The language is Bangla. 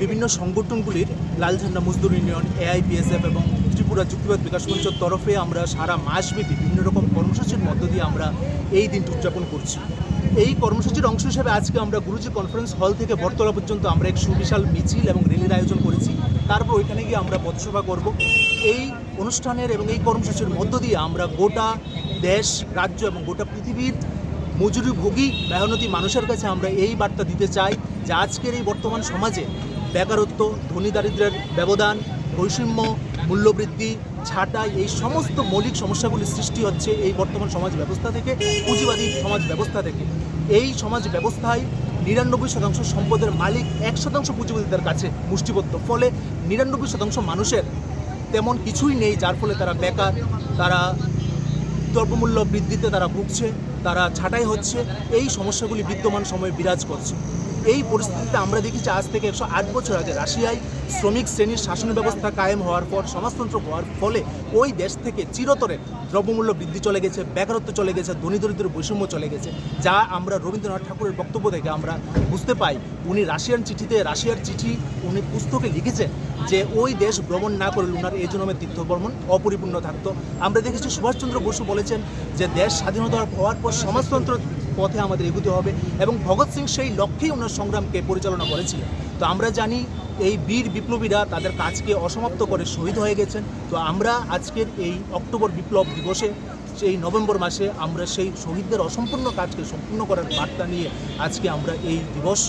বিভিন্ন সংগঠনগুলির লাল ঝান্ডা মজদুর ইউনিয়ন এআইপিএসএফ এবং ত্রিপুরা যুক্তিবাদ বিকাশ মঞ্চের তরফে আমরা সারা মাসব্যাপী বিভিন্ন রকম কর্মসূচির মধ্য দিয়ে আমরা এই দিনটি উদযাপন করছি। এই কর্মসূচির অংশ হিসেবে আজকে আমরা গুরুজি কনফারেন্স হল থেকে বটতলা পর্যন্ত আমরা এক সুবিশাল মিছিল এবং র্যালির আয়োজন করেছি। তারপর ওইখানে গিয়ে আমরা পথসভা করব। এই অনুষ্ঠানের এবং এই কর্মসূচির মধ্য দিয়ে আমরা গোটা দেশ, রাজ্য এবং গোটা পৃথিবীর মজুরিভোগী মেহনতি মানুষের কাছে আমরা এই বার্তা দিতে চাই। যে আজকের এই বর্তমান সমাজে বেকারত্ব, ধনী দারিদ্র্যের ব্যবধান, বৈষম্য, মূল্যবৃদ্ধি ছাঁটাই এই সমস্ত মৌলিক সমস্যাগুলির সৃষ্টি হচ্ছে এই বর্তমান সমাজ ব্যবস্থা থেকে, পুঁজিবাদী সমাজ ব্যবস্থা থেকে। এই সমাজ ব্যবস্থায় নিরানব্বই শতাংশ সম্পদের মালিক এক শতাংশ পুঁজিবাদীদের কাছে মুষ্টিবদ্ধ। ফলে নিরানব্বই শতাংশ মানুষের তেমন কিছুই নেই, যার ফলে তারা বেকার, তারা দ্রব্যমূল্য বৃদ্ধিতে তারা ভুগছে, তারা ছাঁটাই হচ্ছে, এই সমস্যাগুলি বিদ্যমান সময়ে বিরাজ করছে। এই পরিস্থিতিতে আমরা দেখেছি আজ থেকে একশো আট বছর আগে রাশিয়ায় শ্রমিক শ্রেণির শাসন ব্যবস্থা কায়েম হওয়ার পর, সমাজতন্ত্র হওয়ার ফলে ওই দেশ থেকে চিরতরে দ্রব্যমূল্য বৃদ্ধি চলে গেছে, বেকারত্ব চলে গেছে, ধনী দরিদ্র বৈষম্য চলে গেছে, যা আমরা রবীন্দ্রনাথ ঠাকুরের বক্তব্য থেকে আমরা বুঝতে পাই। উনি রাশিয়ান চিঠিতে, রাশিয়ার চিঠি উনি পুস্তকে লিখেছেন যে, ওই দেশ ভ্রমণ না করলে উনার এই জন্মের তীর্থ ভ্রমণ অপরিপূর্ণ থাকতো। আমরা দেখেছি সুভাষচন্দ্র বসু বলেছেন যে, দেশ স্বাধীনতা হওয়ার পর সমাজতন্ত্র পথে আমাদের এগুতে হবে এবং ভগৎ সিং সেই লক্ষ্যেই ওনার সংগ্রামকে পরিচালনা করেছিলেন। তো আমরা জানি এই বীর বিপ্লবীরা তাদের কাজকে অসমাপ্ত করে শহীদ হয়ে গেছেন। তো আমরা আজকের এই অক্টোবর বিপ্লব দিবসে, সেই নভেম্বর মাসে আমরা সেই শহীদদের অসম্পূর্ণ কাজকে সম্পূর্ণ করার বার্তা নিয়ে আজকে আমরা এই দিবস